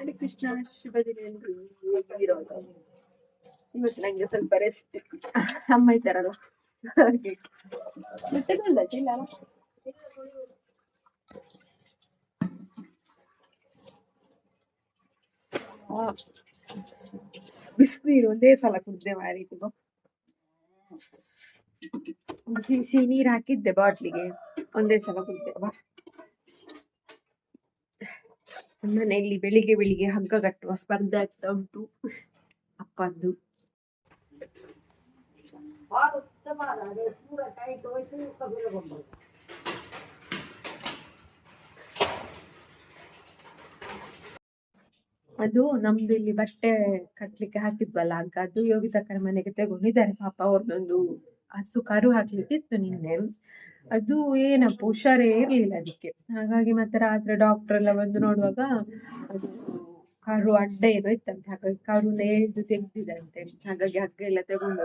ಹರೇ ಕೃಷ್ಣ, ಶುಭ ದಿನ ಇವತ್ತು ನಂಗೆ ಸ್ವಲ್ಪ ರೆಸ್ಟ್ ಅಮ್ಮ ಇದ್ದಾರಲ್ಲ ಬಂದಾಯ್ತು ಇಲ್ಲ ಬಿಸಿನೀರು ಒಂದೇ ಸಲ ಕುಡ್ದೆ ಮಾರಿತು ಬಿಸಿ ನೀರು ಹಾಕಿದ್ದೆ ಬಾಟ್ಲಿಗೆ. ಒಂದೇ ಸಲ ಕುಡ್ದೆ. ವಾ ಮನೆಯಲ್ಲಿ ಬೆಳಿಗ್ಗೆ ಬೆಳಿಗ್ಗೆ ಹಗ್ಗ ಕಟ್ಟುವ ಸ್ಪರ್ಧೆ ಆಗ್ತಾ ಉಂಟು. ಅಪ್ಪಂದು. ಅದು ನಮ್ದು ಇಲ್ಲಿ ಬಟ್ಟೆ ಕಟ್ಲಿಕ್ಕೆ ಹಾಕಿದ್ವಲ್ಲ ಹಗ್ಗ ಅದು ಯೋಗಿತಕ್ಕನ ಮನೆಗೆ ತಗೊಂಡಿದ್ದಾರೆ. ಪಾಪ ಅವ್ರದ್ದೊಂದು ಹಸು ಕರು ಹಾಕ್ಲಿಕ್ಕೆ ಇತ್ತು ನಿನ್ನೆ. ಅದು ಏನಪ್ಪ, ಹುಷಾರೇ ಇರ್ಲಿಲ್ಲ ಅದಕ್ಕೆ. ಹಾಗಾಗಿ ಮತ್ತೆ ರಾತ್ರಿ ಡಾಕ್ಟರ್ ಎಲ್ಲ ಬಂದು ನೋಡುವಾಗ ಅದು ಕಾರು ಅಡ್ಡ ಏನೋ ಇತ್ತಂತೆ. ಹಾಗಾಗಿ ಕಾರು ಎಳ್ದು ತೆಗ್ದಿದಂತೆ ಹಾಗಾಗಿ ಹಗ್ಗ ಎಲ್ಲ ತಗೊಂಡು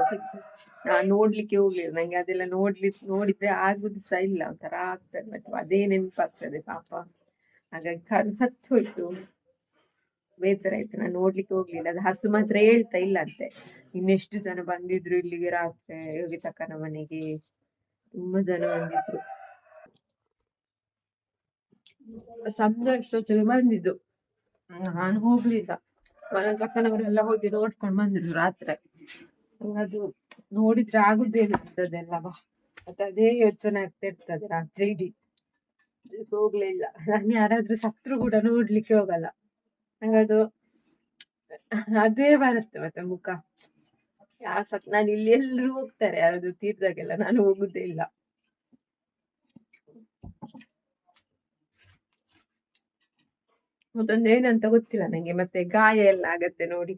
ನಾನು ನೋಡ್ಲಿಕ್ಕೆ ಹೋಗ್ಲಿಲ್ಲ. ನಂಗೆ ಅದೆಲ್ಲ ನೋಡ್ಲಿ, ನೋಡಿದ್ರೆ ಆಗುದು ಸಹ ಇಲ್ಲ. ಒಂಥರ ಆಗ್ತದೆ. ಮತ್ತೆ ಅದೇ ನೆನಪಾಗ್ತದೆ ಪಾಪ. ಹಾಗಾಗಿ ಕಾರು ಸತ್ತು ಹೋಯ್ತು. ಬೇಜಾರಾಯ್ತು. ನಾನು ನೋಡ್ಲಿಕ್ಕೆ ಹೋಗ್ಲಿಲ್ಲ. ಅದು ಹಸು ಮಾತ್ರ ಹೇಳ್ತಾ ಇಲ್ಲ ಅಂತೆ. ಇನ್ನೆಷ್ಟು ಜನ ಬಂದಿದ್ರು ಇಲ್ಲಿಗೆ ರಾತ್ರಿ, ಯೋಗಿತಕ್ಕನ ಮನೆಗೆ. ತುಂಬಾ ಜನ ಬಂದಿದ್ರು. ಸಂಜೆ ಅಷ್ಟೊತ್ತಿಗೆ ಬಂದಿದ್ದು. ನಾನು ಹೋಗ್ಲಿಲ್ಲ. ಮನಸಕ್ಕನವರೆಲ್ಲ ಹೋಗಿ ನೋಡ್ಕೊಂಡು ಬಂದ್ರು ರಾತ್ರಿ. ಅದು ನೋಡಿದ್ರೆ ಆಗುದೇ ಇರ್ತದೆಲ್ಲ ಬಾ ಮತ್ತೆ ಅದೇ ಯೋಚನೆ ಆಗ್ತಾ ಇರ್ತದೆ ರಾತ್ರಿ ಇಡೀ. ಹೋಗ್ಲಿಲ್ಲ. ನಾನು ಯಾರಾದ್ರೂ ಸತ್ರು ಕೂಡ ನೋಡ್ಲಿಕ್ಕೆ ಹೋಗಲ್ಲ. ನಂಗದು ಅದೇ ಬರುತ್ತೆ ಮತ್ತೆ ಮುಖ. ನಾನು ಇಲ್ಲಿ ಎಲ್ಲರೂ ಹೋಗ್ತಾರೆ ಅದು ತೀರ್ದಾಗೆಲ್ಲ ನಾನು ಹೋಗುದೇ ಇಲ್ಲ. ಮತ್ತೊಂದು ಏನಂತ ಗೊತ್ತಿಲ್ಲ ನಂಗೆ, ಮತ್ತೆ ಗಾಯ ಎಲ್ಲ ಆಗತ್ತೆ ನೋಡಿ.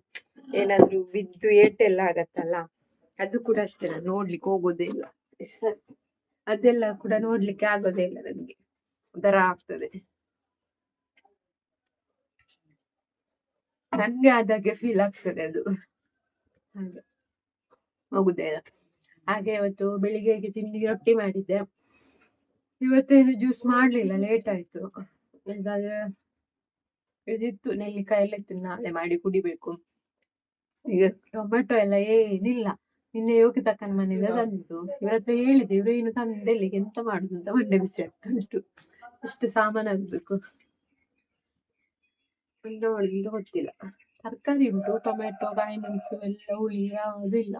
ಏನಾದ್ರೂ ಬಿದ್ದು ಏಟೆಲ್ಲ ಆಗತ್ತಲ್ಲ, ಅದು ಕೂಡ ಅಷ್ಟೇ, ನಾನು ನೋಡ್ಲಿಕ್ಕೆ ಹೋಗೋದೇ ಇಲ್ಲ. ಅದೆಲ್ಲ ಕೂಡ ನೋಡ್ಲಿಕ್ಕೆ ಆಗೋದೇ ಇಲ್ಲ ನನಗೆ ಒಂಥರ ಆಗ್ತದೆ. ನನ್ಗೆ ಆದಾಗೆ ಫೀಲ್ ಆಗ್ತದೆ ಅದು. ಹಾಗೆ. ಹೋಗುದೇ ಇಲ್ಲ ಹಾಗೆ ಇವತ್ತು ಬೆಳಿಗ್ಗೆಗೆ ತಿಂಡಿಗೆ ರೊಟ್ಟಿ ಮಾಡಿದ್ದೆ. ಇವತ್ತೇನು ಜ್ಯೂಸ್ ಮಾಡ್ಲಿಲ್ಲ ಲೇಟ್ ಆಯ್ತು. ಇಲ್ಲದಾದ್ರೆ ಇದಿತ್ತು ನೆಲ್ಲಿಕಾಯಿ ಎಲ್ಲ ಇತ್ತು ನಾಳೆ ಮಾಡಿ ಕುಡಿಬೇಕು. ಈಗ ಟೊಮೆಟೊ ಎಲ್ಲ ಏನಿಲ್ಲ. ನಿನ್ನೆ ಯೋಗಿ ತಕ್ಕನ ಮನೆಯಿಂದ ತಂದಿದ್ದು ಇವ್ರ ಹತ್ರ ಹೇಳಿದೆ ಇವ್ರು ಏನು ತಂದೆಲ್ಲಿಗೆ ಎಂತ ಮಾಡುದು ಅಂತ ಮಂಡೆ ಬಿಸಿ ಆಗ್ತಾ ಉಂಟು. ಎಷ್ಟು ಸಾಮಾನು ಆಗ್ಬೇಕು ಇಲ್ಲ ಗೊತ್ತಿಲ್ಲ. ತರಕಾರಿ ಉಂಟು ಟೊಮೆಟೊ ಕಾಯಿ ಮೆಣಸು ಎಲ್ಲ ಹುಳಿ ಯಾವುದು ಇಲ್ಲ.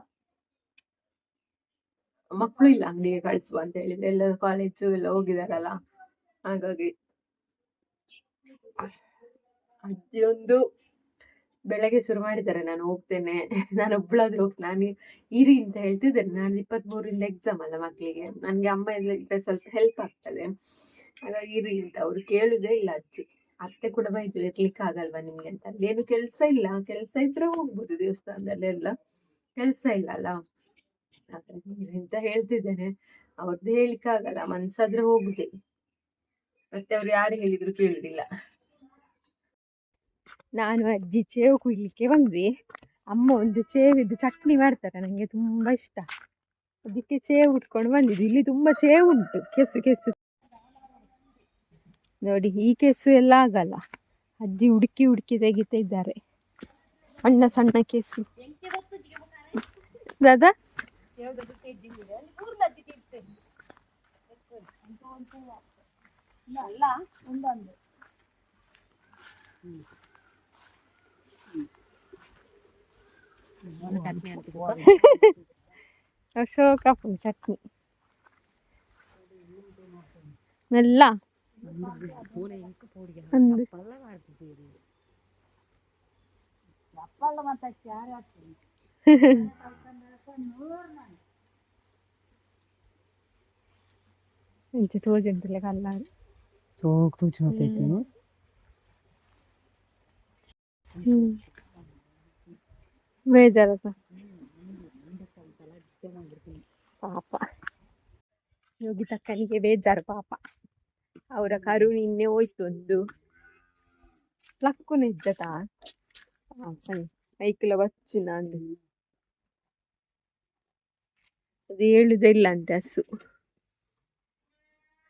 ಮಕ್ಕಳು ಇಲ್ಲ ಅಂಗಡಿಗೆ ಕಳಿಸುವ ಅಂತ ಹೇಳಿದ್ರೆ ಎಲ್ಲ ಕಾಲೇಜು ಎಲ್ಲ ಹೋಗಿದಾರಲ್ಲ. ಹಾಗಾಗಿ ಅಜ್ಜಿ ಒಂದು ಬೆಳಗ್ಗೆ ಶುರು ಮಾಡಿದ್ದಾರೆ, ನಾನು ಹೋಗ್ತೇನೆ. ನಾನು ಒಬ್ಳಾದ್ರೂ ಹೋಗ್ತೇನೆ ನಾನು ಇರಿ ಅಂತ ಹೇಳ್ತಿದ್ದೇನೆ. ನಾನು ಇಪ್ಪತ್ಮೂರಿಂದ ಎಕ್ಸಾಮ್ ಅಲ್ಲ ಮಕ್ಕಳಿಗೆ ನನಗೆ ಅಮ್ಮ ಇದ್ರೆ ಸ್ವಲ್ಪ ಹೆಲ್ಪ್ ಆಗ್ತದೆ. ಹಾಗಾಗಿ ಇರಿ ಅಂತ ಅವ್ರು ಕೇಳುದೇ ಇಲ್ಲ ಅಜ್ಜಿ. ಅತ್ತೆ ಕೂಡ ಬೈದ್ರು ಇರ್ಲಿಕ್ಕೆ ಆಗಲ್ವಾ ನಿಮ್ಗೆ ಅಂತ. ಏನು ಕೆಲಸ ಇಲ್ಲ. ಕೆಲಸ ಇದ್ರೆ ಹೋಗ್ಬೋದು ದೇವಸ್ಥಾನದಲ್ಲೆಲ್ಲ. ಕೆಲಸ ಇಲ್ಲ ಅಲ್ಲ. ಅಂತ ಹೇಳ್ತಿದ್ದೇನೆ. ಅವ್ರದ್ದು ಹೇಳಿಕ್ಕೆ ಆಗಲ್ಲ ಮನ್ಸಾದ್ರೆ ಹೋಗುದೇ. ಮತ್ತೆ ಅವ್ರು ಯಾರು ಹೇಳಿದ್ರು ಕೇಳುದಿಲ್ಲ. ನಾನು ಅಜ್ಜಿ ಚೇವು ಕುಯ್ಲಿಕ್ಕೆ ಬಂದ್ವಿ. ಅಮ್ಮ ಒಂದು ಚೇವಿದ್ದು ಚಟ್ನಿ ಮಾಡ್ತಾರೆ ನನಗೆ ತುಂಬಾ ಇಷ್ಟ. ಅದಕ್ಕೆ ಚೇವು ಉಟ್ಕೊಂಡು ಬಂದಿದ್ದು. ಇಲ್ಲಿ ತುಂಬಾ ಚೇವು ಉಂಟು ಕೆಸು ಕೆಸು. ನೋಡಿ ಈ ಕೆಸು ಎಲ್ಲ ಆಗಲ್ಲ. ಅಜ್ಜಿ ಹುಡುಕಿ ಹುಡುಕಿ ತೆಗಿತಾ ಇದ್ದಾರೆ. ಸಣ್ಣ ಸಣ್ಣ ಕೆಸು. ದಾದಾ? एवढं तर ते दिलेलं आणि पूर्ण ती टिपते നല്ല ഉണ്ടുണ്ട് ചട്നി അശോക ചട്നി. നല്ല അപ്പള്ള മത്തച്ചാരാ ತೋಜುಂಟಲ್ಲ ಕಲ್ಲಾರು. ಸೋಕ್ ತೂಚಿನೋತೈತಿ ಹ್ಮ್. ಬೇಜಾರತ. ಪಾಪ. ಯೋಗಿ ತಕ್ಕನಿಗೆ ಬೇಜಾರು ಪಾಪ. ಅವರ ಕರು ನಿನ್ನೆ ಹೋಯ್ತು ಒಂದು ಲಕ್ಕುನ ಇದ್ದತಾ ಐಕ್ಲ ಬಚ್ಚು ನಾನು ಅದು ಹೇಳುದೇ ಇಲ್ಲ ಅಂತೆ ಹಸು.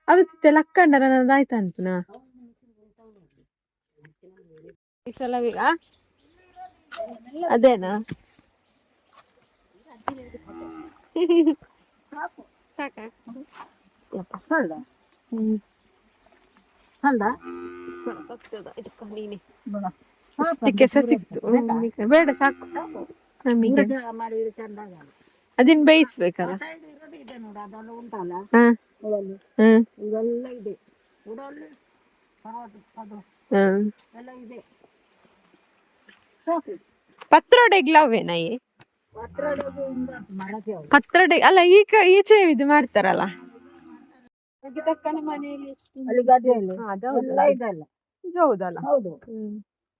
ನನ್ನದು ಲಕ್ಕಂಡ ನನ್ನದಾಯ್ತಂತುನಾ ಈ ಸಲ ಈಗ? ಅದೇನಾ? ಸಾಕ? ಬೇಡ. ಸಾಕು. ನಮಗೆ. ಅದನ್ನ ಬೇಯಿಸ್ಬೇಕಲ್ಲ? ಇದೆ ನೋಡು ಅದೆಲ್ಲ ಉಂಟಲ್ಲ? ಹಾ. ಉಡಲ್ಲಿ ಹ್ಮ್ ಇದೆಲ್ಲ ಇದೆ. ಉಡಲ್ಲಿ ಪರ್ವತ ಅದು. ಹ್ಮ್ ಎಲ್ಲ ಇದೆ. ಸಾಕು ಪತ್ರೊಡೆಗ್ಲವೇನಾಯಿ ಪತ್ರೊಡೆಯಿಂದ ಮರಕ್ಕೆ ಹೋಗಿ ಪತ್ರೊಡೆ ಅಲ್ಲ ಈಗ ಈಚೆ ಇದು ಮಾಡ್ತಾರಲ್ಲ? ತಕ್ಕನೆ ಮನೆಯಲ್ಲಿ ಅಲ್ಲಿ. ಗದ್ದೆಯಲ್ಲಿ ಎಲ್ಲ ಇದಲ್ಲ ಇದು ಹೌದಲ್ಲ? ಹೌದು. ಹ್ಮ್.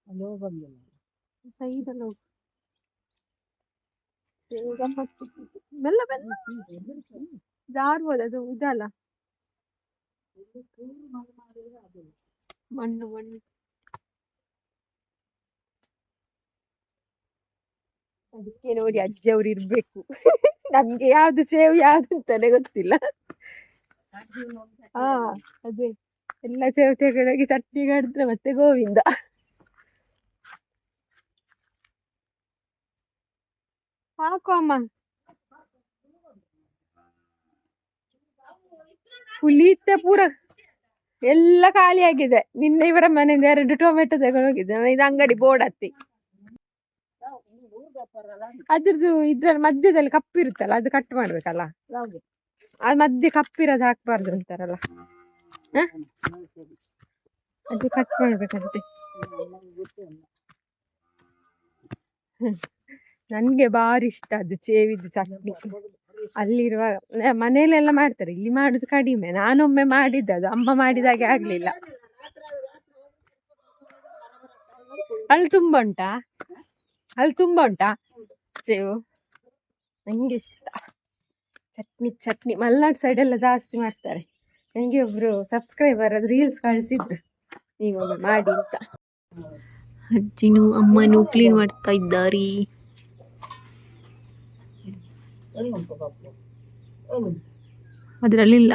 ಅಲ್ಲಿ ಹೋಗಂಗಿಲ್ಲ. ಸೈಡಲ್ಲಿ ಹೋಗು. ಗಮ್ಮತ್ತು. ಬೆಲ್ಲ ಮೆಲ್ಲ ಜಾರ್ಬೋದು ಅದು ಇದಲ್ಲ. ಮಣ್ಣು ಮಣ್ಣು. ಅದಕ್ಕೆ ನೋಡಿ ಅಜ್ಜಿ ಅವ್ರು ಇರ್ಬೇಕು. ನಮ್ಗೆ ಯಾವ್ದು ಸೇವ್ ಯಾವ್ದು ಅಂತಾನೆ ಗೊತ್ತಿಲ್ಲ. ಹಾ ಅದೇ. ಎಲ್ಲ ಸೇವ್ ತೆಗೆದಾಗಿ ಚಟ್ನಿ ಕಡಿದ್ರೆ ಮತ್ತೆ ಗೋವಿಂದ. ಸಾಕು ಅಮ್ಮ ಪುಳಿತ ಪೂರ ಎಲ್ಲ ಖಾಲಿಯಾಗಿದೆ ನಿನ್ನೆ ಇವರ ಮನೆಯಿಂದ ಎರಡು ಟೊಮೆಟೊ ತಗೊಂಡೋಗಿದ್ದೆ. ಇದು ಅಂಗಡಿ ಬೋರ್ಡ್ ಹತ್ತಿ. ಅದ್ರದ್ದು ಇದ್ರಲ್ಲಿ ಮಧ್ಯದಲ್ಲಿ ಕಪ್ಪಿರುತ್ತಲ್ಲ ಅದು ಕಟ್ ಮಾಡ್ಬೇಕಲ್ಲ? ಅದು ಮಧ್ಯೆ ಕಪ್ಪಿರೋದು ಹಾಕ್ಬಾರ್ದು ಅಂತಾರಲ್ಲ? ಅದು ಕಟ್ ಮಾಡ್ಬೇಕಂತೆ. ನನ್ಗೆ ಭಾರಿ ಇಷ್ಟ ಅದು ಚೇವಿದ್ದು ಚಟ್ನಿ. ಅಲ್ಲಿರುವ ಮನೆಯಲ್ಲೆಲ್ಲ ಮಾಡ್ತಾರೆ. ಇಲ್ಲಿ ಮಾಡೋದು ಕಡಿಮೆ. ನಾನೊಮ್ಮೆ ಮಾಡಿದ್ದೆ ಅದು. ಅಮ್ಮ ಮಾಡಿದಾಗೆ ಆಗ್ಲಿಲ್ಲ. ಅಲ್ಲಿ ತುಂಬ ಉಂಟಾ? ಅಲ್ಲಿ ತುಂಬ ಉಂಟಾ? ಚೇವು. ನಂಗೆ ಇಷ್ಟ. ಚಟ್ನಿ ಚಟ್ನಿ. ಮಲ್ನಾಡು ಎಲ್ಲ ಜಾಸ್ತಿ ಮಾಡ್ತಾರೆ. ನನಗೆ ಒಬ್ರು ಸಬ್ಸ್ಕ್ರೈಬರ್ ಅದು ರೀಲ್ಸ್ ಕಳಿಸಿದ್ರು. ನೀವೊಮ್ಮೆ ಮಾಡಿ ಅಂತ. ಅಜ್ಜಿನೂ, ಅಮ್ಮನೂ ಕ್ಲೀನ್ ಮಾಡ್ತಾ ಇದ್ದಾರೆ ಎಲ್ಲಿ ಉಂಟು ಕಪ್ಪು ಎಲ್ಲಿ ಅದರಲ್ಲಿಲ್ಲ.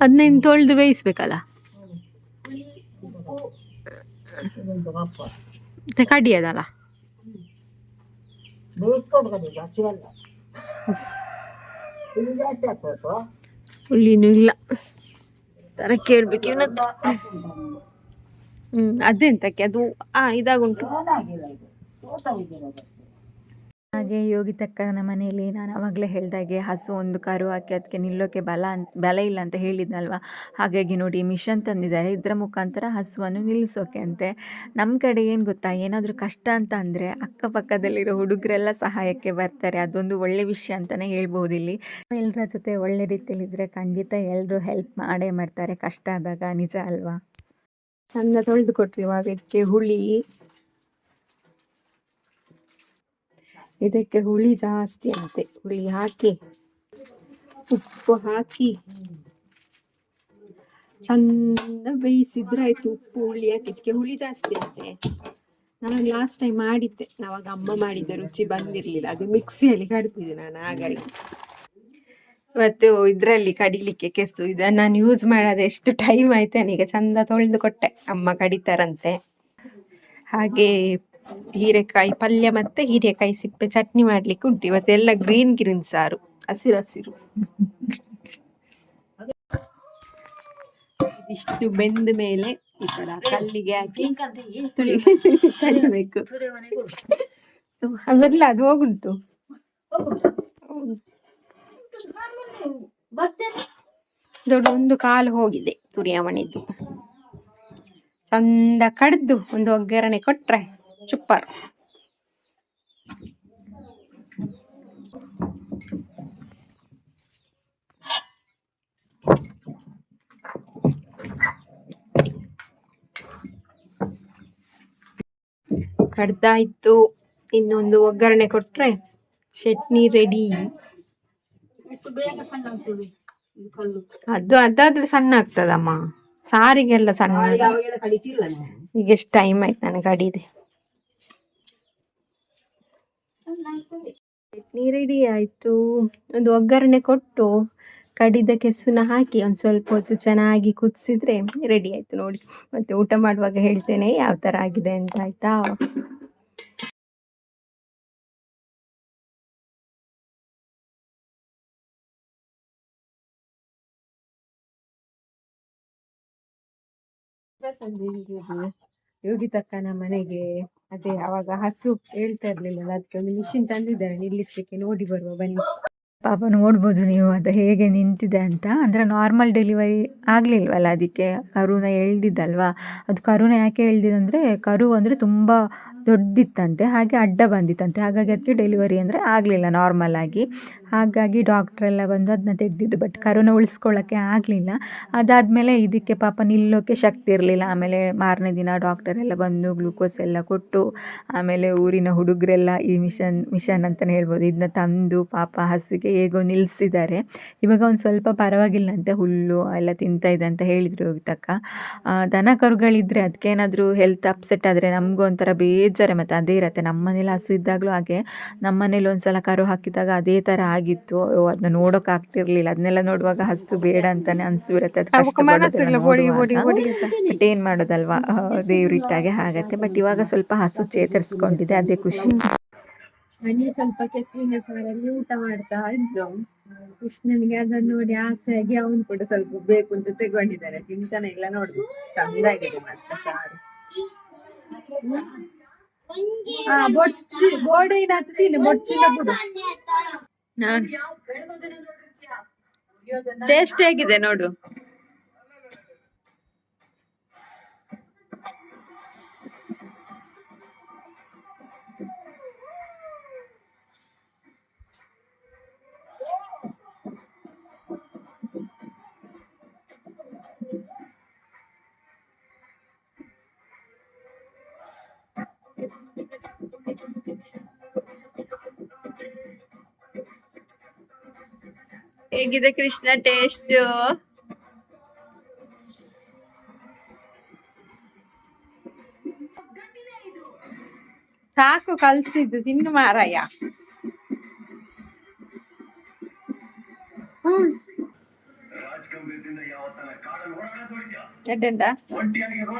ಅದನ್ನ ತೊಳೆದು ಬೇಯಿಸ್ಬೇಕಲ್ಲ? ಕಡಿಯೋದಲ್ಲ ಹುಲ್ಲಿನೂ ಇಲ್ಲ. ತರ ಕೇಳ್ಬೇಕು ಇವನ ಹ್ಮ್ ಅದೆಂತಕ್ಕೆ ಅದು ಆ ಇದಾಗುಂಟು. ಹಾಗೆ ಯೋಗಿತಕ್ಕನ ಮನೆಯಲ್ಲಿ ನಾನು ಆವಾಗಲೇ ಹೇಳ್ದಾಗೆ ಹಸು ಒಂದು ಕರು ಹಾಕಿ ಅದಕ್ಕೆ ನಿಲ್ಲೋಕ್ಕೆ ಬಲ ಅಂತ ಬಲ ಇಲ್ಲ ಅಂತ ಹೇಳಿದ್ನಲ್ವ? ಹಾಗಾಗಿ ನೋಡಿ ಮಿಷನ್ ತಂದಿದ್ದಾರೆ. ಇದರ ಮುಖಾಂತರ ಹಸುವನ್ನು ನಿಲ್ಲಿಸೋಕೆ ಅಂತೆ. ನಮ್ಮ ಕಡೆ ಏನು ಗೊತ್ತಾ? ಏನಾದರೂ ಕಷ್ಟ ಅಂತ ಅಂದರೆ ಅಕ್ಕಪಕ್ಕದಲ್ಲಿರೋ ಹುಡುಗರೆಲ್ಲ ಸಹಾಯಕ್ಕೆ ಬರ್ತಾರೆ. ಅದೊಂದು ಒಳ್ಳೆ ವಿಷಯ ಅಂತಲೇ ಹೇಳ್ಬೋದು ಇಲ್ಲಿ ಎಲ್ಲರ ಜೊತೆ ಒಳ್ಳೆ ರೀತಿಯಲ್ಲಿದ್ದರೆ ಖಂಡಿತ ಎಲ್ಲರೂ ಹೆಲ್ಪ್ ಮಾಡೇ ಮಾಡ್ತಾರೆ. ಕಷ್ಟ ಆದಾಗ ನಿಜ ಅಲ್ವಾ? ಚಂದ ತೊಳೆದು ಕೊಟ್ರಿ ಇವಾಗ ಇದಕ್ಕೆ ಹುಳಿ. ಇದಕ್ಕೆ ಹುಳಿ ಜಾಸ್ತಿ ಅಂತೆ? ಹುಳಿ ಹಾಕಿ, ಉಪ್ಪು ಹಾಕಿ, ಚಂದ ಬೇಯಿಸಿದ್ರೆ ಆಯ್ತು ಉಪ್ಪು, ಹುಳಿ ಹಾಕಿ. ಇದಕ್ಕೆ ಹುಳಿ ಜಾಸ್ತಿ ಅಂತೆ. ನಾನು ಲಾಸ್ಟ್ ಟೈಮ್ ಮಾಡಿದ್ದೆ. ಅವಾಗ ಅಮ್ಮ ಮಾಡಿದ್ದ ರುಚಿ ಬಂದಿರಲಿಲ್ಲ. ಅದು ಮಿಕ್ಸಿಯಲ್ಲಿ ಕಡ್ತಿದ್ದೆ ನಾನು ಹಾಗಾಗಿ. ಇವತ್ತು ಇದರಲ್ಲಿ ಕಡಿಲಿಕ್ಕೆ ಕೆಸು. ಇದನ್ನು ನಾನು ಯೂಸ್ ಮಾಡೋದು ಎಷ್ಟು ಟೈಮ್ ಆಯ್ತು ನನಗೆ ಚಂದ ತೊಳೆದು ಕೊಟ್ಟೆ. ಅಮ್ಮ ಕಡಿತಾರಂತೆ. ಹಾಗೆ ಹೀರೆಕಾಯಿ ಪಲ್ಯ ಮತ್ತೆ ಹೀರೆಕಾಯಿ ಸಿಪ್ಪೆ ಚಟ್ನಿ ಮಾಡ್ಲಿಕ್ಕೆ ಉಂಟು. ಇವತ್ತೆಲ್ಲ ಗ್ರೀನ್ ಗ್ರೀನ್ ಸಾರು. ಹಸಿರು ಹಸಿರು. ಇಷ್ಟು ಬೆಂದ ಮೇಲೆ ಈ ತರ ಕಲ್ಲಿಗೆ ಹಾಕಿ ತುಳಿ ಅವೆಲ್ಲ ಅದು ಹೋಗುಂಟು. ದೊಡ್ಡ ಒಂದು ಕಾಲು ಹೋಗಿದೆ ತುರಿಯಮಣಿದ್ದು ಚಂದ ಕಡ್ದು ಒಂದು ಒಗ್ಗರಣೆ ಕೊಟ್ರೆ. ಚುಪ್ಪರ್ ಕಡ್ದಾಯ್ತು. ಇನ್ನೊಂದು ಒಗ್ಗರಣೆ ಕೊಟ್ರೆ ಚಟ್ನಿ ರೆಡಿ ಅದು ಅದಾದ್ರೆ ಸಣ್ಣ ಆಗ್ತದಮ್ಮ. ಸಾರಿಗೆಲ್ಲ ಸಣ್ಣ ಈಗ ಎಷ್ಟು ಟೈಮ್ ಆಯ್ತು ನನಗೆ ಅಡಿದೆ ಚಟ್ನಿ ರೆಡಿ ಆಯ್ತು? ಒಂದು ಒಗ್ಗರಣೆ ಕೊಟ್ಟು ಕಡಿದ ಕೆಸುನ ಹಾಕಿ ಒಂದು ಸ್ವಲ್ಪ ಹೊತ್ತು ಚೆನ್ನಾಗಿ ಕುದಿಸಿದ್ರೆ ರೆಡಿ ಆಯ್ತು ನೋಡಿ. ಮತ್ತೆ ಊಟ ಮಾಡುವಾಗ ಹೇಳ್ತೇನೆ ಯಾವ ಥರ ಆಗಿದೆ ಅಂತ ಆಯ್ತಾ? ಸಂಜೆ ಯೋಗಿತಕ್ಕನ ಮನೆಗೆ, ಅದೇ ಅವಾಗ ಹಸು ಹೇಳ್ತಾ ಇರ್ಲಿಲ್ಲ ಅದಕ್ಕೆ ಒಂದು ಮಿಷಿನ್ ತಂದಿದ್ದಾರೆ ನಿಲ್ಲಿಸ್ಲಿಕ್ಕೆ ನೋಡಿ ಬರುವ ಬನ್ನಿ. ಪಾಪ ನೋಡ್ಬೋದು ನೀವು ಅದು ಹೇಗೆ ನಿಂತಿದೆ ಅಂತ. ಅಂದರೆ ನಾರ್ಮಲ್ ಡೆಲಿವರಿ ಆಗಲಿಲ್ವಲ್ಲ ಅದಕ್ಕೆ? ಕರುನ ಎಳ್ದಿದ್ದಲ್ವಾ ಅದು ಕರುನ ಯಾಕೆ ಎಳ್ದಿದಂದರೆ ಕರು ಅಂದರೆ ತುಂಬ ದೊಡ್ಡದಿತ್ತಂತೆ ಹಾಗೆ ಅಡ್ಡ ಬಂದಿತ್ತಂತೆ. ಹಾಗಾಗಿ ಅದಕ್ಕೆ ಡೆಲಿವರಿ ಅಂದರೆ ಆಗಲಿಲ್ಲ ನಾರ್ಮಲ್ ಆಗಿ. ಹಾಗಾಗಿ ಡಾಕ್ಟ್ರೆಲ್ಲ ಬಂದು ಅದನ್ನ ತೆಗೆದಿದ್ದು ಬಟ್ ಕರುನ ಉಳಿಸ್ಕೊಳ್ಳೋಕ್ಕೆ ಆಗಲಿಲ್ಲ. ಅದಾದಮೇಲೆ ಇದಕ್ಕೆ ಪಾಪ ನಿಲ್ಲೋಕ್ಕೆ ಶಕ್ತಿ ಇರಲಿಲ್ಲ. ಆಮೇಲೆ ಮಾರನೇ ದಿನ ಡಾಕ್ಟರ್ ಎಲ್ಲ ಬಂದು ಗ್ಲೂಕೋಸ್ ಎಲ್ಲ ಕೊಟ್ಟು, ಆಮೇಲೆ ಊರಿನ ಹುಡುಗರೆಲ್ಲ ಈ ಮಿಷನ್ ಮಿಷನ್ ಅಂತಲೇ ಹೇಳ್ಬೋದು. ಇದನ್ನ ತಂದು ಪಾಪ ಹಸುಗೆ ಹೇಗೋ ನಿಲ್ಲಿಸಿದ್ದಾರೆ ಇವಾಗ ಒಂದು ಸ್ವಲ್ಪ ಪರವಾಗಿಲ್ಲಂತೆ ಹುಲ್ಲು ಎಲ್ಲ ತಿಂತಾ ಇದೆ ಅಂತ ಹೇಳಿದರು ತಕ್ಕ. ದನ ಕರುಗಳಿದ್ದರೆ ಅದಕ್ಕೇನಾದರೂ ಹೆಲ್ತ್ ಅಪ್ಸೆಟ್ ಆದರೆ ನಮಗೂ ಒಂಥರ ಬೇಜಾರೆ. ಮತ್ತು ಅದೇ ಇರುತ್ತೆ ನಮ್ಮ ಮನೇಲಿ ಹಸು ಇದ್ದಾಗಲೂ ಹಾಗೆ. ನಮ್ಮ ಮನೇಲಿ ಒಂದು ಸಲ ಕರು ಹಾಕಿದಾಗ ಅದೇ ಥರ ಆಗಿತ್ತು. ಅದನ್ನ ನೋಡೋಕೆ ಆಗ್ತಿರ್ಲಿಲ್ಲ. ಅದನ್ನೆಲ್ಲ ನೋಡುವಾಗ ಹಸು ಬೇಡ ಅಂತಾನೆ ನೋಡುವಾಗ. ಬಟ್ ಏನು ಮಾಡೋದಲ್ವಾ? ದೇವ್ರಿಟ್ಟಾಗೆ ಆಗತ್ತೆ. ಬಟ್ ಇವಾಗ ಸ್ವಲ್ಪ ಹಸು ಚೇತರಿಸ್ಕೊಂಡಿದೆ. ಅದೇ ಖುಷಿ. ಮನೆ ಸ್ವಲ್ಪ ಕೆಸುವಿನ ಸಾರಲ್ಲಿ ಊಟ ಮಾಡ್ತಾ ಇದ್ದು, ಕೃಷ್ಣನಿಗೆ ಅದನ್ನು ನೋಡಿ ಆಸೆಯಾಗಿ ಅವನು ಕೂಡ ಸ್ವಲ್ಪ ಬೇಕು ಅಂತ ತಗೊಂಡಿದ್ದಾನೆ ತಿಂತಾನೆ ಇಲ್ಲ ನೋಡುದು ಚಂದ ಆಗಿದೆ ಮಾತ್ರ ಸಾರು. ಹಾ, ಬೊಡ್ಚಿ ಬೋರ್ಡಿನ ತಿನ್ನು, ಬೊಡ್ಚಿನ ಬಿಡು. ಟೇಸ್ಟ್ ಹೇಗಿದೆ ನೋಡು. ಹೇಗಿದೆ ಕೃಷ್ಣ ಟೇಸ್ಟ್ ಸಾಕು ಕಲ್ಸಿದ್ದು. ತಿನ್ನು ಮಾರಾಯ. ಹ್ಮ್.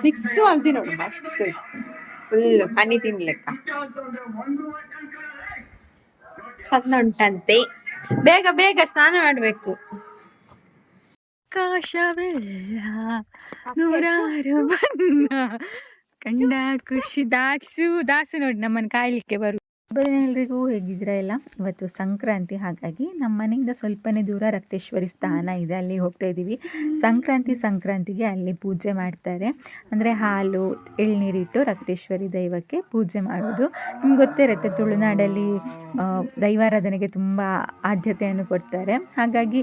ಮಿಕ್ಸ್ ಅಂತ ನೋಡು ಮಸ್ತ್. ಫುಲ್ ಹನಿ ತಿನ್ಲೆಕ್ಕ. ಚಂದ ಉಂಟಂತೆ ಬೇಗ ಬೇಗ ಸ್ನಾನ ಮಾಡ್ಬೇಕು. ಆಕಾಶವೆಲ್ಲ ನೂರಾರು ಬಣ್ಣ. ಕಂಡ ಖುಷಿ ದಾಸು ದಾಸು ನೋಡಿ ನಮ್ಮನ್ನು ಕಾಯ್ಲಿಕ್ಕೆ ಬರು ಎಲ್ರಿಗೂ ಹೇಗಿದ್ದೀರಾ ಎಲ್ಲ? ಇವತ್ತು ಸಂಕ್ರಾಂತಿ, ಹಾಗಾಗಿ ನಮ್ಮ ಮನೆಯಿಂದ ಸ್ವಲ್ಪನೇ ದೂರ ರಕ್ತೇಶ್ವರಿ ಸ್ಥಾನ ಇದೆ. ಅಲ್ಲಿ ಹೋಗ್ತಾ ಇದ್ದೀವಿ. ಸಂಕ್ರಾಂತಿ, ಸಂಕ್ರಾಂತಿಗೆ ಅಲ್ಲಿ ಪೂಜೆ ಮಾಡ್ತಾರೆ. ಅಂದರೆ ಹಾಲು ಎಳ್ನೀರಿಟ್ಟು ರಕ್ತೇಶ್ವರಿ ದೈವಕ್ಕೆ ಪೂಜೆ ಮಾಡೋದು. ನಿಮ್ಗೆ ಗೊತ್ತಿರುತ್ತೆ ತುಳುನಾಡಲ್ಲಿ ದೈವಾರಾಧನೆಗೆ ತುಂಬ ಆದ್ಯತೆಯನ್ನು ಕೊಡ್ತಾರೆ. ಹಾಗಾಗಿ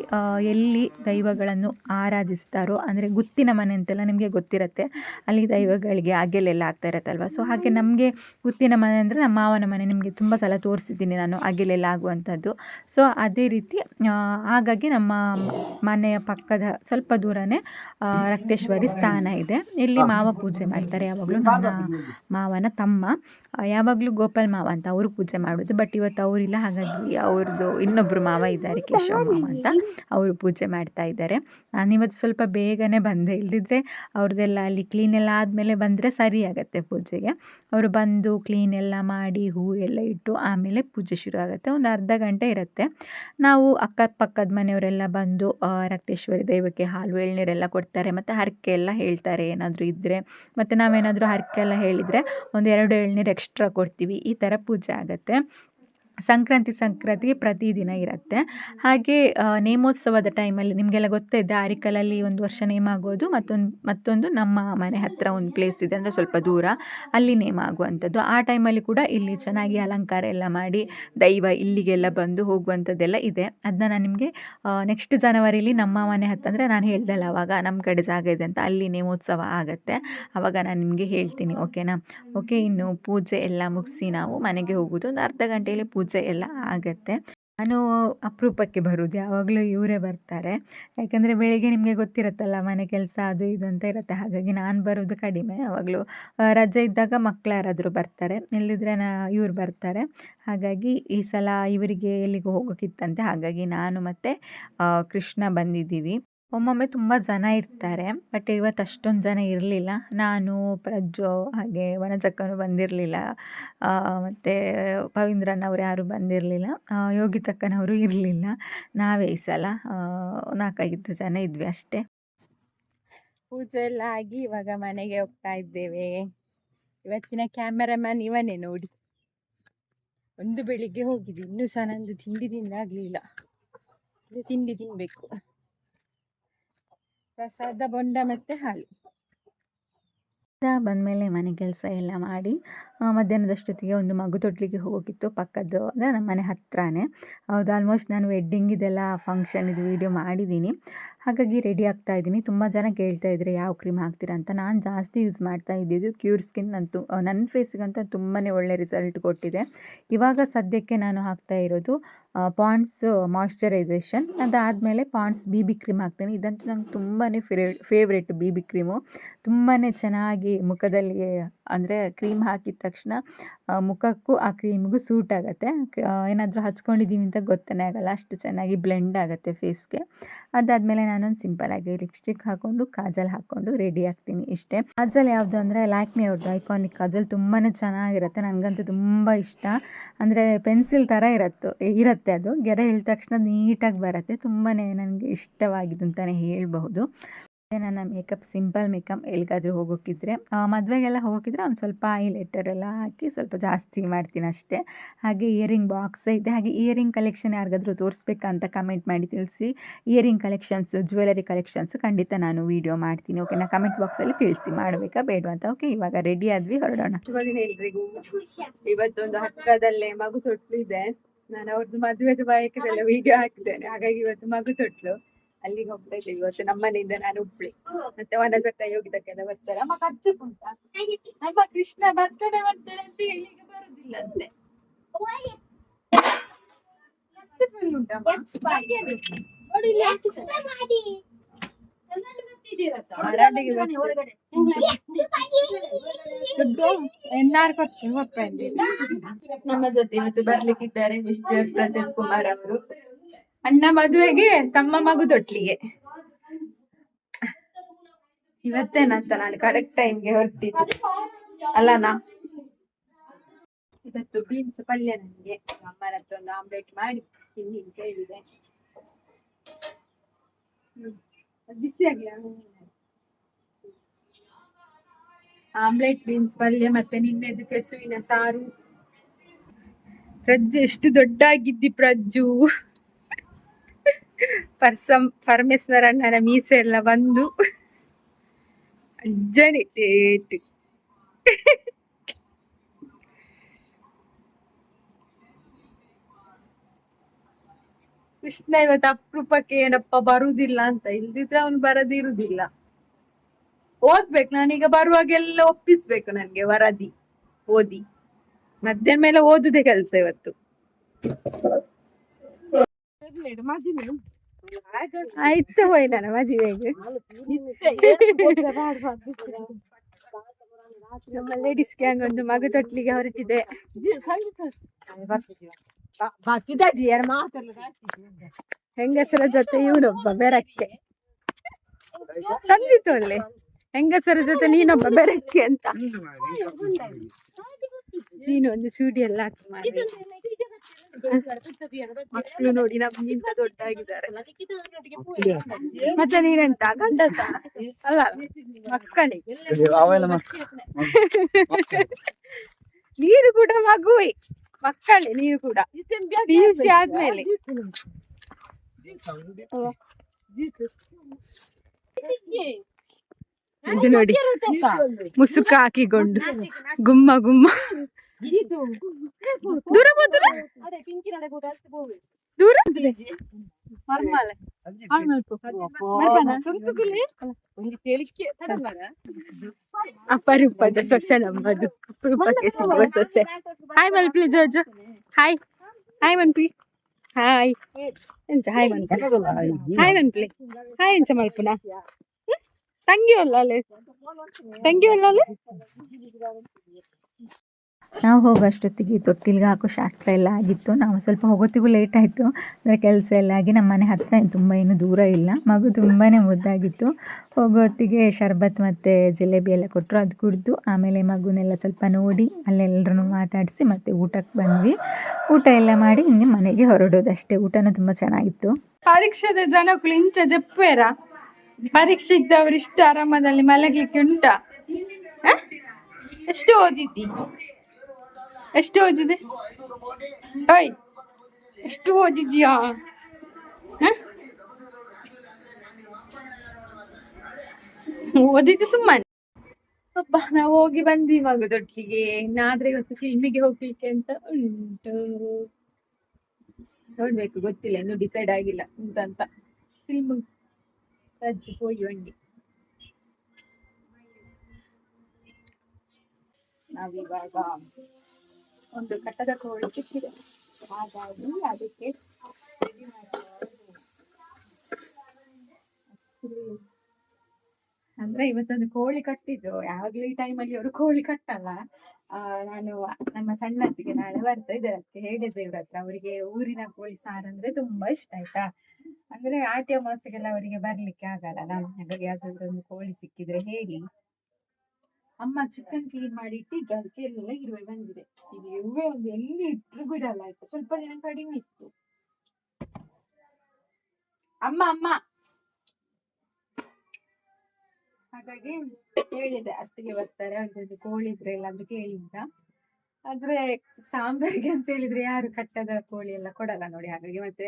ಎಲ್ಲಿ ದೈವಗಳನ್ನು ಆರಾಧಿಸ್ತಾರೋ, ಅಂದರೆ ಗುತ್ತಿನ ಮನೆ ಅಂತೆಲ್ಲ ನಿಮಗೆ ಗೊತ್ತಿರುತ್ತೆ. ಅಲ್ಲಿ ದೈವಗಳಿಗೆ ಅಗೆಲೆಲ್ಲ ಆಗ್ತಾ ಇರತ್ತಲ್ವ? ಸೊ ಹಾಗೆ ನಮಗೆ ಗುತ್ತಿನ ಮನೆ ಅಂದರೆ ನಮ್ಮ ಮಾವನ ಮನೆ ನಿಮಗೆ ತುಂಬ ಸಲ ತೋರಿಸಿದ್ದೀನಿ ನಾನು ಅಗಿಲೆಲ್ಲ ಆಗುವಂಥದ್ದು. ಸೊ ಅದೇ ರೀತಿ ಹಾಗಾಗಿ ನಮ್ಮ ಮನೆಯ ಪಕ್ಕದ ಸ್ವಲ್ಪ ದೂರನೇ ರಕ್ತೇಶ್ವರಿ ಸ್ಥಾನ ಇದೆ. ಇಲ್ಲಿ ಮಾವ ಪೂಜೆ ಮಾಡ್ತಾರೆ. ಯಾವಾಗಲೂ ನಮ್ಮ ಮಾವನ ತಮ್ಮ. ಯಾವಾಗಲೂ ಗೋಪಾಲ್ ಮಾವ ಅಂತ ಅವರು ಪೂಜೆ ಮಾಡೋದು. ಬಟ್ ಇವತ್ತು ಅವರಿಲ್ಲ. ಹಾಗಾಗಿ ಅವ್ರದ್ದು ಇನ್ನೊಬ್ಬರು ಮಾವ ಇದ್ದಾರೆ, ಕೇಶವ ಮಾವ ಅಂತ ಅವರು ಪೂಜೆ ಮಾಡ್ತಾ ಇದ್ದಾರೆ. ನಾನು ಇವತ್ತು ಸ್ವಲ್ಪ ಬೇಗನೆ ಬಂದೆ. ಇಲ್ದಿದ್ರೆ ಅವ್ರದ್ದೆಲ್ಲ ಅಲ್ಲಿ ಕ್ಲೀನ್ ಎಲ್ಲ ಆದಮೇಲೆ ಬಂದರೆ ಸರಿ ಆಗುತ್ತೆ ಪೂಜೆಗೆ. ಅವರು ಬಂದು ಕ್ಲೀನ್ ಎಲ್ಲ ಮಾಡಿ ಹೂ ಎಲ್ಲ ಇಟ್ಟು ಆಮೇಲೆ ಪೂಜೆ ಶುರು ಆಗುತ್ತೆ. ಒಂದು ಅರ್ಧ ಗಂಟೆ ಇರುತ್ತೆ. ನಾವು ಅಕ್ಕಪಕ್ಕದ ಮನೆಯವರೆಲ್ಲ ಬಂದು ರಕ್ತೇಶ್ವರಿ ದೈವಕ್ಕೆ ಹಾಲು, ಎಳ್ನೀರೆಲ್ಲ ಕೊಡ್ತಾರೆ. ಮತ್ತು ಹರಕೆ ಎಲ್ಲ ಹೇಳ್ತಾರೆ. ಏನಾದರೂ ಇದ್ದರೆ ಮತ್ತು ನಾವೇನಾದರೂ ಹರಕೆ ಎಲ್ಲ ಹೇಳಿದರೆ ಒಂದು ಎರಡು ಎಳ್ನೀರು ಎಕ್ಸ್ಟ್ರಾ ಕೊಡ್ತೀವಿ. ಈ ಥರ ಪೂಜೆ ಆಗುತ್ತೆ. ಸಂಕ್ರಾಂತಿ ಸಂಕ್ರಾಂತಿಗೆ ಪ್ರತಿದಿನ ಇರುತ್ತೆ. ಹಾಗೆ ನೇಮೋತ್ಸವದ ಟೈಮಲ್ಲಿ ನಿಮಗೆಲ್ಲ ಗೊತ್ತಿದೆ ಆರಿಕಲಲ್ಲಿ ಒಂದು ವರ್ಷ ನೇಮ ಆಗೋದು, ಮತ್ತೊಂದು ಮತ್ತೊಂದು ನಮ್ಮ ಮನೆ ಹತ್ತಿರ ಒಂದು ಪ್ಲೇಸ್ ಇದೆ ಅಂದರೆ ಸ್ವಲ್ಪ ದೂರ ಅಲ್ಲಿ ನೇಮ ಆಗುವಂಥದ್ದು. ಆ ಟೈಮಲ್ಲಿ ಕೂಡ ಇಲ್ಲಿ ಚೆನ್ನಾಗಿ ಅಲಂಕಾರ ಎಲ್ಲ ಮಾಡಿ, ದೈವ ಇಲ್ಲಿಗೆಲ್ಲ ಬಂದು ಹೋಗುವಂಥದ್ದೆಲ್ಲ ಇದೆ. ಅದನ್ನ ನಾನು ನಿಮಗೆ ನೆಕ್ಸ್ಟ್ ಜನವರಿಲಿ ನಮ್ಮ ಮನೆ ಹತ್ತಿರ ಅಂದರೆ ನಾನು ಹೇಳ್ದಲ್ಲ, ಅವಾಗ ನಮ್ಮ ಕಡೆ ಜಾಗ ಇದೆ ಅಂತ ಅಲ್ಲಿ ನೇಮೋತ್ಸವ ಆಗುತ್ತೆ. ಆವಾಗ ನಾನು ನಿಮಗೆ ಹೇಳ್ತೀನಿ ಓಕೆನಾ ಓಕೆ ಇನ್ನು ಪೂಜೆ ಎಲ್ಲ ಮುಗಿಸಿ ನಾವು ಮನೆಗೆ ಹೋಗೋದು. ಒಂದು ಅರ್ಧ ಗಂಟೆಯಲ್ಲಿ ಪೂಜೆ ಎಲ್ಲ ಆಗುತ್ತೆ. ನಾನು ಅಪರೂಪಕ್ಕೆ ಬರುವುದು, ಯಾವಾಗಲೂ ಇವರೇ ಬರ್ತಾರೆ. ಯಾಕಂದರೆ ಬೆಳಿಗ್ಗೆ ನಿಮಗೆ ಗೊತ್ತಿರುತ್ತಲ್ಲ, ಮನೆ ಕೆಲಸ ಅದು ಇದು ಅಂತ ಇರುತ್ತೆ. ಹಾಗಾಗಿ ನಾನು ಬರೋದು ಕಡಿಮೆ. ಯಾವಾಗಲೂ ರಜೆ ಇದ್ದಾಗ ಮಕ್ಕಳು ಯಾರಾದರೂ ಬರ್ತಾರೆ. ಇಲ್ಲಿದ್ರೆ ನಾ, ಇವ್ರು ಬರ್ತಾರೆ. ಹಾಗಾಗಿ ಈ ಸಲ ಇವರಿಗೆ ಎಲ್ಲಿಗೂ ಹೋಗೋಕ್ಕಿತ್ತಂತೆ. ಹಾಗಾಗಿ ನಾನು ಮತ್ತು ಕೃಷ್ಣ ಬಂದಿದ್ದೀವಿ. ಒಮ್ಮೊಮ್ಮೆ ತುಂಬ ಜನ ಇರ್ತಾರೆ ಬಟ್ ಇವತ್ತು ಅಷ್ಟೊಂದು ಜನ ಇರಲಿಲ್ಲ. ನಾನು ಪ್ರಜ್ಜು ಹಾಗೆ ವನಜಕ್ಕನು ಬಂದಿರಲಿಲ್ಲ. ಮತ್ತು ಪವೀಂದ್ರಣ್ಣವ್ರು ಯಾರೂ ಬಂದಿರಲಿಲ್ಲ. ಯೋಗಿತಕ್ಕನವರು ಇರಲಿಲ್ಲ. ನಾವೇ ಈ ಸಲ ನಾಲ್ಕೈದು ಜನ ಇದ್ವಿ ಅಷ್ಟೇ. ಪೂಜೆ ಎಲ್ಲ ಆಗಿ ಇವಾಗ ಮನೆಗೆ ಹೋಗ್ತಾ ಇದ್ದೇವೆ. ಇವತ್ತಿನ ಕ್ಯಾಮೆರಾಮ್ಯಾನ್ ಇವನೇ ನೋಡಿ. ಒಂದು ಬೆಳಿಗ್ಗೆ ಹೋಗಿದ್ವಿ. ಇನ್ನೂ ಸಹ ನಂದು ತಿಂಡಿ ತಿಂದಾಗಲಿಲ್ಲ. ತಿಂಡಿ ತಿನ್ನಬೇಕು ಪ್ರಸಾದ ಬೊಂಡ ಮತ್ತು ಹಾಲು. ಬಂದಮೇಲೆ ಮನೆ ಕೆಲಸ ಎಲ್ಲ ಮಾಡಿ ಮಧ್ಯಾಹ್ನದಷ್ಟೊತ್ತಿಗೆ ಒಂದು ಮಗು ತೊಟ್ಲಿಗೆ ಹೋಗಿತ್ತು ಪಕ್ಕದ್ದು, ಅಂದರೆ ನಮ್ಮ ಮನೆ ಹತ್ರನೇ. ಹೌದು ಆಲ್ಮೋಸ್ಟ್ ನಾನು ವೆಡ್ಡಿಂಗಿದೆಲ್ಲ ಫಂಕ್ಷನ್ ಇದು ವೀಡಿಯೋ ಮಾಡಿದ್ದೀನಿ. ಹಾಗಾಗಿ ರೆಡಿ ಆಗ್ತಾ ಇದ್ದೀನಿ. ತುಂಬ ಜನ ಕೇಳ್ತಾ ಇದ್ದಾರೆ ಯಾವ ಕ್ರೀಮ್ ಹಾಕ್ತೀರಾ? ಅಂತ. ನಾನು ಜಾಸ್ತಿ ಯೂಸ್ ಮಾಡ್ತಾ ಇದ್ದಿದ್ದು ಕ್ಯೂರ್ ಸ್ಕಿನ್ ಅಂತೂ ನನ್ನ ಫೇಸ್ಗಂತ ತುಂಬಾ ಒಳ್ಳೆ ರಿಸಲ್ಟ್ ಕೊಟ್ಟಿದೆ. ಇವಾಗ ಸದ್ಯಕ್ಕೆ ನಾನು ಹಾಕ್ತಾ ಇರೋದು ಪಾಂಡ್ಸ್ ಮಾಯ್ಶ್ಚರೈಸೇಷನ್ ಅದಾದಮೇಲೆ ಪಾಂಡ್ಸ್ ಬಿ ಬಿ ಕ್ರೀಮ್ ಹಾಕ್ತೀನಿ. ಇದಂತೂ ನಂಗೆ ತುಂಬಾ ಫೇವ್ರೆ ಫೇವ್ರೇಟ್ ಬಿ ಬಿ ಕ್ರೀಮು ತುಂಬಾ ಚೆನ್ನಾಗಿ ಮುಖದಲ್ಲಿ, ಅಂದರೆ ಕ್ರೀಮ್ ಹಾಕಿದ ತಕ್ಷಣ ಮುಖಕ್ಕೂ ಆ ಕ್ರೀಮ್ಗೂ ಸೂಟ್ ಆಗುತ್ತೆ. ಏನಾದರೂ ಹಚ್ಕೊಂಡಿದ್ದೀವಿ ಅಂತ ಗೊತ್ತೇ ಆಗಲ್ಲ. ಅಷ್ಟು ಚೆನ್ನಾಗಿ ಬ್ಲೆಂಡ್ ಆಗುತ್ತೆ ಫೇಸ್ಗೆ ಅದಾದಮೇಲೆ ನಾನೊಂದು ಸಿಂಪಲಾಗಿ ಲಿಪ್ಸ್ಟಿಕ್ ಹಾಕೊಂಡು, ಕಾಜಲ್ ಹಾಕೊಂಡು ರೆಡಿ ಆಗ್ತೀನಿ ಇಷ್ಟೇ. ಕಾಜಲ್ ಯಾವುದು ಅಂದರೆ ಲ್ಯಾಕ್ಮಿ ಅವ್ರದ್ದು ಐಕಾನಿಕ್ ಕಾಜಲ್ ತುಂಬಾ ಚೆನ್ನಾಗಿರುತ್ತೆ, ನನಗಂತೂ ತುಂಬ ಇಷ್ಟ. ಅಂದರೆ ಪೆನ್ಸಿಲ್ ಥರ ಇರತ್ತು, ಇರುತ್ತೆ ಅದು. ಗೆರೆ ಹೇಳಿದ ತಕ್ಷಣ ನೀಟಾಗಿ ಬರುತ್ತೆ ತುಂಬಾ ನನಗೆ ಇಷ್ಟವಾಗಿದ್ದು ಅಂತಲೇ ಹೇಳಬಹುದು. ನನ್ನ ಮೇಕಪ್, ಸಿಂಪಲ್ ಮೇಕಪ್ ಎಲ್ಲಿಗಾದ್ರೂ ಹೋಗೋಕ್ಕಿದ್ರೆ ಮದುವೆಗೆಲ್ಲ ಹೋಗೋಕ್ಕಿದ್ರೆ ಒಂದು ಸ್ವಲ್ಪ ಐ ಲೆಟರ್ ಎಲ್ಲ ಹಾಕಿ ಸ್ವಲ್ಪ ಜಾಸ್ತಿ ಮಾಡ್ತೀನಿ ಅಷ್ಟೇ. ಹಾಗೆ ಇಯರಿಂಗ್ ಬಾಕ್ಸ್ ಇದೆ. ಹಾಗೆ ಇಯರಿಂಗ್ ಕಲೆಕ್ಷನ್ ಯಾರಿಗಾದ್ರೂ ತೋರಿಸ್ಬೇಕಂತ ಕಮೆಂಟ್ ಮಾಡಿ ತಿಳಿಸಿ. ಇಯರಿಂಗ್ ಕಲೆಕ್ಷನ್ಸು, ಜ್ಯುವೆಲರಿ ಕಲೆಕ್ಷನ್ಸು ಖಂಡಿತ ನಾನು ವೀಡಿಯೋ ಮಾಡ್ತೀನಿ ಓಕೆನಾ ಕಮೆಂಟ್ ಬಾಕ್ಸಲ್ಲಿ ತಿಳಿಸಿ ಮಾಡಬೇಕಾ ಬೇಡವಾ ಅಂತ ಓಕೆ ಇವಾಗ ರೆಡಿ ಆದ್ವಿ, ಹೊರಡೋಣ. ಎಲ್ರಿಗೂ. ಇವತ್ತೊಂದು ಹತ್ರದಲ್ಲೇ ಮಗು ತೊಟ್ಲು ಇದೆ. ನಾನು ಅವ್ರದ್ದು ಮದುವೆದು ಬಾಯಕದೆಲ್ಲ ವಿಡಿಯೋ ಹಾಕಿದ್ದೇನೆ. ಹಾಗಾಗಿ ಇವತ್ತು ಮಗು ತೊಟ್ಲು. ಅಲ್ಲಿಗೆ ಹೋಗ್ತಾ ಇದ್ದೆ. ಇವತ್ತು ನಮ್ಮನೆಯಿಂದ ನಾನು ಉಪ್ಳಿ ಮತ್ತೆ ವನಜಕ್ಕ ಯೋಗಿದಕ್ಕೆಲ್ಲ ಬರ್ತಾರೆ. ಅಮ್ಮ ಖರ್ಚು ಉಂಟಾ ನಮ್ಮ ಕೃಷ್ಣ ಬರ್ತಾನೆ ಬರ್ತಾನೆ ಅಂತ ಇಲ್ಲಿಗೆ ಬರುದಿಲ್ಲ ಅಂತೆ. ನಮ್ಮ ಜೊತೆ ಇವತ್ತು ಬರ್ಲಿಕ್ಕಿದ್ದಾರೆ ಮಿಸ್ಟರ್ ಪ್ರಜತ್ ಕುಮಾರ್ ಅವರು. ಅಣ್ಣ ಮದುವೆಗೆ, ತಮ್ಮ ಮಗು ತೊಟ್ಲಿಗೆ. ಇವತ್ತೇನಂತ ನಾನು ಕರೆಕ್ಟ್ ಟೈಮ್ಗೆ ಹೊರಟಿದ್ದು. ಅಲ್ಲನಾ ಇವತ್ತು ಬೀನ್ಸ್ ಪಲ್ಯ ನನಗೆ ಅಮ್ಮನ ಹತ್ರ ಒಂದು ಆಮ್ಲೆಟ್ ಮಾಡಿ ತಿನ್ನಿ ಅಂತ ಹೇಳಿದೆ. ಬಿಸಿ ಆಗ್ಲಿ ಆಮ್ಲೆಟ್ ಬೀನ್ಸ್ ಪಲ್ಯ ಮತ್ತೆ ನಿನ್ನೆದು ಕೆಸುವಿನ ಸಾರು. ಪ್ರಜ್ಜು, ಎಷ್ಟು ದೊಡ್ಡಾಗಿದ್ದಿ ಪ್ರಜ್ಜು. ಪರ್ಸಂ, ಪರಮೇಶ್ವರಣ್ಣನ ಮೀಸೆ ಎಲ್ಲ ಬಂದು ಅಜ್ಜನಿ ಟೇಟು ಕೃಷ್ಣ ಇವತ್ತು ಅಪರೂಪಕ್ಕೆ ಏನಪ್ಪ ಬರುದಿಲ್ಲ ಅಂತ ಇಲ್ದಿದ್ರೆ ಅವನು ಬರದಿರುದಿಲ್ಲ ಓದ್ಬೇಕು, ನಾನೀಗ ಬರುವಾಗೆಲ್ಲ ಒಪ್ಪಿಸ್ಬೇಕು ನನ್ಗೆ ವರದಿ, ಓದಿ. ಮಧ್ಯಾಹ್ನ ಮೇಲೆ ಓದುದೇ ಕೆಲಸ ಇವತ್ತು. ಆಯ್ತು ಹೋಯ್ ನನ್ನ ಮದುವೆಗೆ ನಮ್ಮ ಲೇಡೀಸ್ ಗ್ಯಾಂಗ್ ಒಂದು ಮಗು ತೊಟ್ಲಿಗೆ ಹೊರಟಿದೆ. ಹೆಂಗಸರ ಜೊತೆ ಇವನೊಬ್ಬ ಬೆರಕ್ಕೆ. ಸಂಜಿತು ಅಲ್ಲಿ ಹೆಂಗಸರ ಜೊತೆ ನೀನೊಬ್ಬ ಬೆರಕ್ಕೆ ಅಂತ. ನೀನು ಒಂದು ಸೂಡಿ ಎಲ್ಲ ಹಾಕಿ ಮಾಡಿ. ಮಕ್ಕಳು ನೋಡಿ ನಮ್ಗಿಂತ ದೊಡ್ಡಾಗಿದ್ದಾರೆ. ಮತ್ತೆ ನೀನೆಂತ? ಗಂಡಸ? ಅಲ್ಲ ಮಕ್ಕಳಿಗೆ. ನೀನು ಕೂಡ ಮಗುವೆ. ಮಕ್ಕಳೇ ನೀವು ಕೂಡ. ಪಿ ಯು ಸಿ ಆದ್ಮೇಲೆ. ಇದು ನೋಡಿ. ಮುಸುಕ ಹಾಕಿಕೊಂಡು. ಗುಮ್ಮ ಗುಮ್ಮ. ದೂರ ದೂರ. ಅಪರೂಪದ ಸೊಸೆ ನಮ್ಮದು. ಅಪರೂಪಕ್ಕೆ ಸಿಗುವ ಸೊಸೆ. ಹಾಯ್ ಮಲ್ಪಿ ಜೋಜ ಹಾಯ್ ಹಾಯ್ ಮನ್ಪಿ ಹಾಯ್ ಎಂಚ ಹಾಯ್ ಮನ್ಪ ಹಾಯ್ ಮನ್ಪ್ಲೆ ಹಾಯ್ ಎಂಚ ಮಲ್ಪುನ. ತಂಗಿ ಅಲ್ಲ ಅಲ್ಲೇ ತಂಗಿ ಅಲ್ಲ ಅಲ್ಲೇ ನಾವು ಹೋಗೋ ಅಷ್ಟೊತ್ತಿಗೆ ತೊಟ್ಟಿಲ್ಗೆ ಹಾಕೋ ಶಾಸ್ತ್ರ ಎಲ್ಲ ಆಗಿತ್ತು. ನಾವು ಸ್ವಲ್ಪ ಹೋಗೋತ್ತಿಗೂ ಲೇಟ್ ಆಯಿತು. ಅಂದರೆ ಕೆಲಸ ಎಲ್ಲ ಆಗಿ ನಮ್ಮ ಮನೆ ಹತ್ತಿರ ತುಂಬ ಏನು ದೂರ ಇಲ್ಲ. ಮಗು ತುಂಬಾ ಮುದ್ದಾಗಿತ್ತು. ಹೋಗೋ ಹೊತ್ತಿಗೆ ಶರ್ಬತ್ ಮತ್ತು ಜಿಲೇಬಿ ಎಲ್ಲ ಕೊಟ್ಟರು ಅದು ಕುಡಿದು ಆಮೇಲೆ ಮಗುನೆಲ್ಲ ಸ್ವಲ್ಪ ನೋಡಿ ಅಲ್ಲೆಲ್ಲರೂ ಮಾತಾಡಿಸಿ ಮತ್ತೆ ಊಟಕ್ಕೆ ಬಂದ್ವಿ. ಊಟ ಎಲ್ಲ ಮಾಡಿ ಇನ್ನು ಮನೆಗೆ ಹೊರಡೋದು ಅಷ್ಟೇ ಊಟನೂ ತುಂಬ ಚೆನ್ನಾಗಿತ್ತು. ಪರೀಕ್ಷೆದ ಜನಕ್ಕೂ ಇಂಚ ಜಪ್ಪೇರ ಪರೀಕ್ಷೆ ಇದ್ದವರು ಇಷ್ಟು ಆರಾಮದಲ್ಲಿ ಮಲಗ್ಲಿಕ್ಕೆ ಉಂಟಾ? ಎಷ್ಟು ಓದಿದ್ದಿ? ಎಷ್ಟು ಓದಿದೆ? ಓಯ್, ಎಷ್ಟು ಓದಿದ್ಯಾ? ಓದಿದ್ದು ಸುಮ್ಮನೆ. ಅಪ್ಪ ನಾವು ಹೋಗಿ ಬಂದ್ವಿ ಮಗು ದೊಡ್ಲಿಗೆ. ಇನ್ನಾದ್ರೆ ಇವತ್ತು ಫಿಲ್ಮಿಗೆ ಹೋಗ್ಲಿಕ್ಕೆ ಅಂತ ಉಂಟು. ನೋಡ್ಬೇಕು, ಗೊತ್ತಿಲ್ಲ, ಇನ್ನು ಡಿಸೈಡ್ ಆಗಿಲ್ಲ. ಅಂತ ಫಿಲ್ಮ್ ರಜ್ಜಿ ಪೋಯಿ ಬಂಡಿ ನಾವಿವಾಗ ಒಂದು ಕಟ್ಟದ ಕೋಳಿ ಸಿಕ್ಕಿದೆ ಹಾಗಾಗಿ ಅದಕ್ಕೆ ಅಂದ್ರೆ ಇವತ್ತೊಂದು ಕೋಳಿ ಕಟ್ಟಿದ್ದು. ಯಾವಾಗ್ಲೂ ಈ ಟೈಮಲ್ಲಿ ಅವರು ಕೋಳಿ ಕಟ್ಟಲ್ಲ. ನಾನು ನಮ್ಮ ಸಣ್ಣತ್ತಿಗೆ ನಾಳೆ ಬರ್ತಾ ಇದ್ದಾರೆ. ಅದಕ್ಕೆ ಹೇಳಿದ್ದೆ ಇವ್ರ ಹತ್ರ? ಅವರಿಗೆ ಊರಿನ ಕೋಳಿ ಸಾರು ಅಂದ್ರೆ ತುಂಬಾ ಇಷ್ಟ, ಆಯ್ತಾ? ಅಂದ್ರೆ ಆಟಿ ಅಮಾವಾಸ್ಯೆಗೆಲ್ಲ ಅವರಿಗೆ ಬರ್ಲಿಕ್ಕೆ ಆಗಲ್ಲ. ಹಾಗಾಗಿ ಯಾವ್ದಾದ್ರು ಒಂದು ಕೋಳಿ ಸಿಕ್ಕಿದ್ರೆ ಹೇಳಿ. ಅಮ್ಮ ಚಿಕನ್ ಕ್ಲೀನ್ ಮಾಡಿ ಇಟ್ಟಿದ್ರು ಅದಕ್ಕೆ ಎಲ್ಲ ಇರುವೆ ಬಂದಿದೆ. ಈಗ ಇರುವೆ ಒಂದು ಎಲ್ಲಿ ಇಟ್ರು ಬಿಡಲ್ಲ ಆಯ್ತು. ಸ್ವಲ್ಪ ದಿನ ಕಡಿಮೆ ಇತ್ತು. ಅಮ್ಮ ಅಮ್ಮ. ಹಾಗಾಗಿ ಹೇಳಿದೆ, ಅತ್ತಿಗೆ ಬರ್ತಾರೆ, ಅವ್ರದ್ದು ಕೋಳಿ ಇದ್ರೆ ಎಲ್ಲಾದ್ರೂ ಕೇಳಿ ಅಂತ. ಆದ್ರೆ ಸಾಂಬಾರಿಗೆ ಅಂತ ಹೇಳಿದ್ರೆ ಯಾರು ಕಟ್ಟದ ಕೋಳಿ ಎಲ್ಲ ಕೊಡಲ್ಲ ನೋಡಿ. ಹಾಗಾಗಿ ಮತ್ತೆ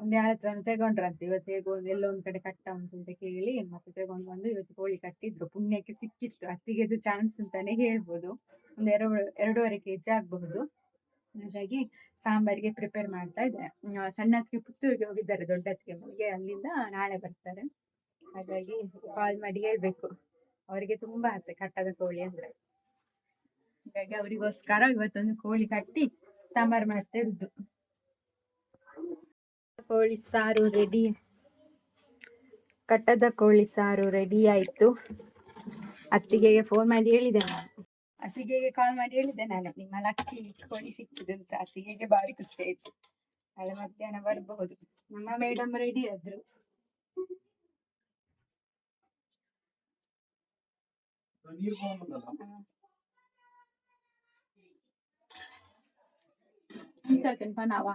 ಒಂದ್ ಯಾರ ಹತ್ರ ತಗೊಂಡ್ರಂತೆ. ಇವತ್ತು ಹೇಗೋ ಎಲ್ಲೋ ಒಂದು ಕಡೆ ಕಟ್ಟ ಉಂಟು ಅಂತ ಕೇಳಿ ಮತ್ತೆ ತಗೊಂಡು ಬಂದು ಇವತ್ತು ಕೋಳಿ ಕಟ್ಟಿದ್ರು. ಪುಣ್ಯಕ್ಕೆ ಸಿಕ್ಕಿತ್ತು. ಅತ್ತಿಗೆದು ಚಾನ್ಸ್ ಅಂತಾನೆ ಹೇಳ್ಬೋದು. ಒಂದು ಎರಡು, ಎರಡೂವರೆ ಕೆಜಿ ಆಗಬಹುದು. ಹಾಗಾಗಿ ಸಾಂಬಾರಿಗೆ ಪ್ರಿಪೇರ್ ಮಾಡ್ತಾ ಇದ್ದೆ. ಸಣ್ಣ ಅತ್ತಿಗೆ ಪುತ್ತೂರಿಗೆ ಹೋಗಿದ್ದಾರೆ, ದೊಡ್ಡ ಅತ್ತಿಗೆ ಮನೆಗೆ. ಅಲ್ಲಿಂದ ನಾಳೆ ಬರ್ತಾರೆ. ಹಾಗಾಗಿ ಕಾಲ್ ಮಾಡಿ ಹೇಳ್ಬೇಕು. ಅವರಿಗೆ ತುಂಬಾ ಆಸೆ ಕಟ್ಟದ ಕೋಳಿ ಅಂದ್ರೆ. ಹಾಗಾಗಿ ಅವರಿಗೋಸ್ಕರ ಇವತ್ತೊಂದು ಕೋಳಿ ಕಟ್ಟಿ ಸಾಂಬಾರ್ ಮಾಡ್ತಾ ಇರುದು. ಕೋಳಿ ಸಾರು ರೆಡಿ ಕಟ್ಟದ ಕೋಳಿ ಸಾರು ರೆಡಿ ಆಯ್ತು. ಅತ್ತಿಗೆಗೆ ಫೋನ್ ಮಾಡಿ ಹೇಳಿದೆ ನಾನು. ಅತ್ತಿಗೆಗೆ ಕಾಲ್ ಮಾಡಿ ಹೇಳಿದೆ ನಾನು. ನಿಮ್ಮ ಲಕ್ಕಿ ಕೋಳಿ ಸಿಕ್ಕಿದೆ ಅಂತ. ಅತ್ತಿಗೆಗೆ ಬಾರಿ ಖುಷಿ ಆಯ್ತು. ನಾಳೆ ಮಧ್ಯಾಹ್ನ ಬರಬಹುದು ನಮ್ಮ ಮೇಡಮ್ ರೆಡಿ ಆದ್ರು. ಸ್ವಲ್ಪ ನಾವಾ?